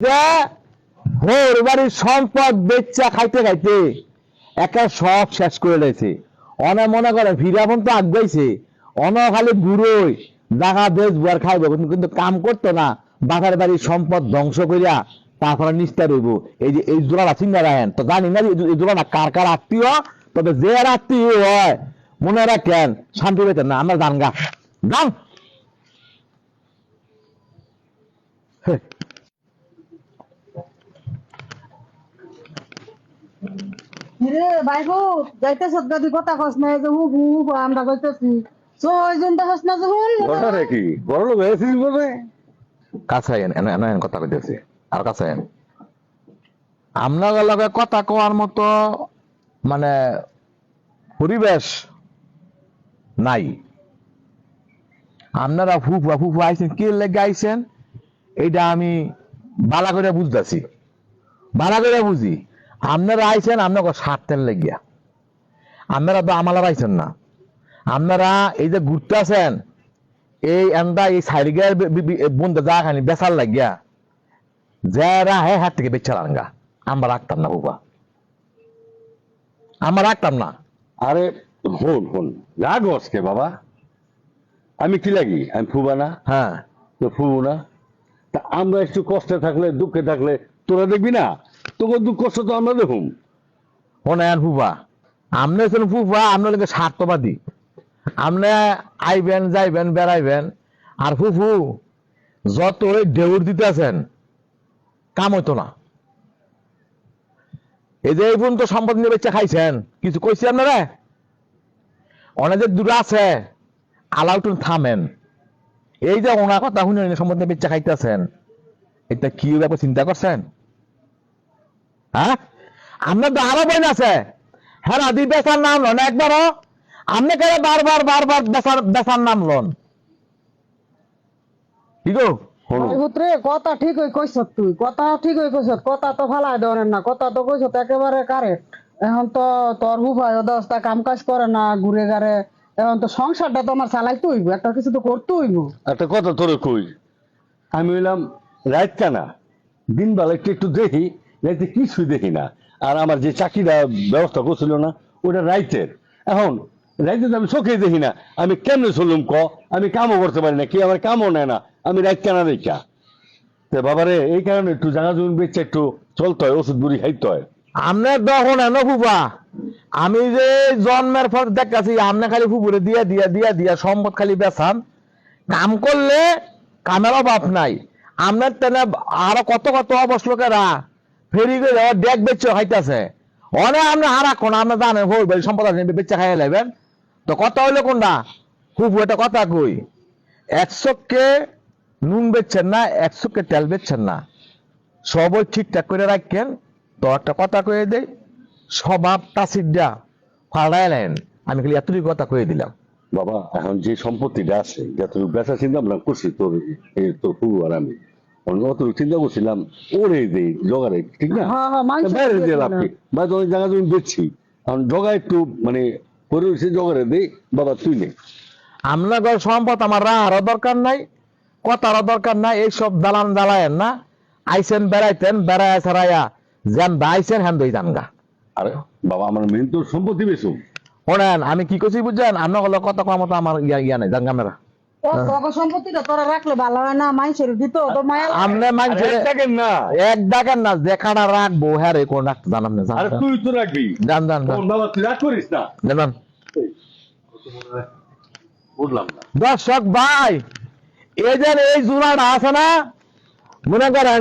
যে বাড়ির সম্পদ বেচা খাইতে খাইতে সব শেষ করে লেছে অনে মনে করে তো অন খালি বুড়োই জাগা দেশ বুয়ার খাইব, কিন্তু কাম করতো না। বাঘার বাড়ির সম্পদ ধ্বংস করিয়া তারপরে নিস্তার রইব এই যে এই জোড়াটা চিন্তা রাখেন। তো জানি না এই জোড়াটা কার কার আত্মীয়, তবে যে আর আত্মীয় হয়, মনে রাখেন, শান্তি পেতেন না। আমরা গান গা গান রে যাইতেছ গাদি কথা কস না যে আমরা কইতেছি না ঘটনা কি? বড় লোক বলে? কথা আর আপনার লগে কথা কোয়ার মতো মানে পরিবেশ নাই। আপনারা ফুফা ফুফা আইছেন, কে লেগে আইছেন, এইটা আমি বালা করে বুঝতেছি। বালা করে বুঝি। আপনারা আইছেন আপনাকে স্বার্থের লেগিয়া। আপনারা তো আমালার আইছেন না। আপনারা এই যে ঘুরতে আছেন এই এন্দা এই সাইডিগের বন্ধু যা খানি বেচার লাগিয়া যারা হে হাত থেকে বেচার আনগা আমরা রাখতাম না বাবা। আমরা রাখতাম না। আরে হন হন রাগ কে বাবা। আমি কি লাগি? আমি ফুবা না? হ্যাঁ। তো ফুবু না? তা আমরা একটু কষ্টে থাকলে দুঃখে থাকলে তোরা দেখবি না? তোকে দুঃখ কষ্ট তো আমরা ওনায়ন ফুফা ফুফা আপনার স্বার্থবাদী। আপনি আইবেন, যাইবেন, বেড়াইবেন। আর ফুফু, যত কাম হইতো না। এই যে এই পর্যন্ত সম্পদ নিয়ে বেচা খাইছেন, কিছু কইছি আপনারা? অনেক যে দূরে আছে, আলাউটুন থামেন। এই যে ওনার কথা শুনে সম্পদ নিয়ে বেচা খাইতেছেন, এটা কি ব্যাপার চিন্তা করছেন? হ্যাঁ? আপনার তো আরও বইন আছে। হ্যাঁ আদি বেচার নাম লন একবারও। আপনি কেন বারবার বারবার বেচার বেচার নাম লন। কি গো? পুত্রে কথা ঠিক হই কইছ তুই কথা ঠিক হই কইছ কথা তো ফালাই না কথা তো কইছ একেবারে কারেক্ট এখন তো তোর হুফায় দশটা কাম কাজ করে না ঘুরে গারে এখন তো সংসারটা তো আমার চালাইতে হইব একটা কিছু তো করতে হইব। একটা কথা তোরে কই আমি হইলাম রাত কানা দিন বেলা একটু একটু দেখি রাইতে কিছুই দেখি না। আর আমার যে চাকরিটা ব্যবস্থা করছিল না, ওটা রাইতের। এখন, রাইতে আমি চোখেই দেখি না। আমি কেমনে চলুম ক? আমি কামও করতে পারি না কি আমার কামও নেয় না। আমি রাত কানা দেখা। তো বাবারে, এই কারণে একটু জায়গা জমি বেচে একটু চলতে হয়, ওষুধ বুড়ি খাইতে হয়। আপনার দেখুন এন ফুফা আমি যে জন্মের পর দেখাচ্ছি আপনি খালি ফুপুরে দিয়া দিয়া দিয়া দিয়া সম্পদ খালি বেচান। কাম করলে কামের অভাব নাই। আপনার তেনে আরও কত কত অবশ লোকেরা ফেরি করে ডেক বেচে খাইতেছে। অনেক আপনি হারা কোন আপনি জানেন হই বলি সম্পদ বেচে খাইয়ে লাইবেন। তো কত হইল কোনটা? ফুপু এটা কথা কই? একশোকে নুন বেচছেন না, একশোকে তেল বেচছেন না। সবই ঠিকঠাক করে রাখেন। তো একটা কথা কয়ে দেই, স্বভাব তাসিডা ফাড়াইলেন আমি খালি এতটুকু কথা কয়ে দিলাম। বাবা, এখন যে সম্পত্তিটা আছে যত বেচা চিন্তা ভাবনা করছি, তোর তোর আর আমি। চিন্তা করছিলাম ওরে জগারে ঠিক না? হ্যাঁ, হ্যাঁ, বাইরে দিয়ে লাভ কি? বা জায়গা তুমি বেচছি। এখন জগা একটু মানে পরিবেশে জগারে বাবা তুই নে। সম্পদ আমার রাহারও দরকার নাই কথারও দরকার নাই এইসব দালান জ্বালায়েন না। আইসেন বেড়াইতেন বেড়ায় ছাড়াইয়া যেন আইসেন হ্যান দই জানগা আরে বাবা আমার মেন তোর সম্পত্তি শোনেন আমি কি করছি বুঝছেন? আপনার হলো কথা কম আমার ইয়া ইয়া নাই জানগা মেরা ও তোকে সম্পত্তিটা তোরা রাখলে ভালো হয় দেখাটা রাখব। হ্যাঁ রে কোন রাখতে জানাম না তুই তো রাখবি। জান জান জান। তোর বাবা তুই রাগ করিস না? জানান বুঝলাম না। দর্শক ভাই এই যে এই জোড়াটা আছে না মনে করেন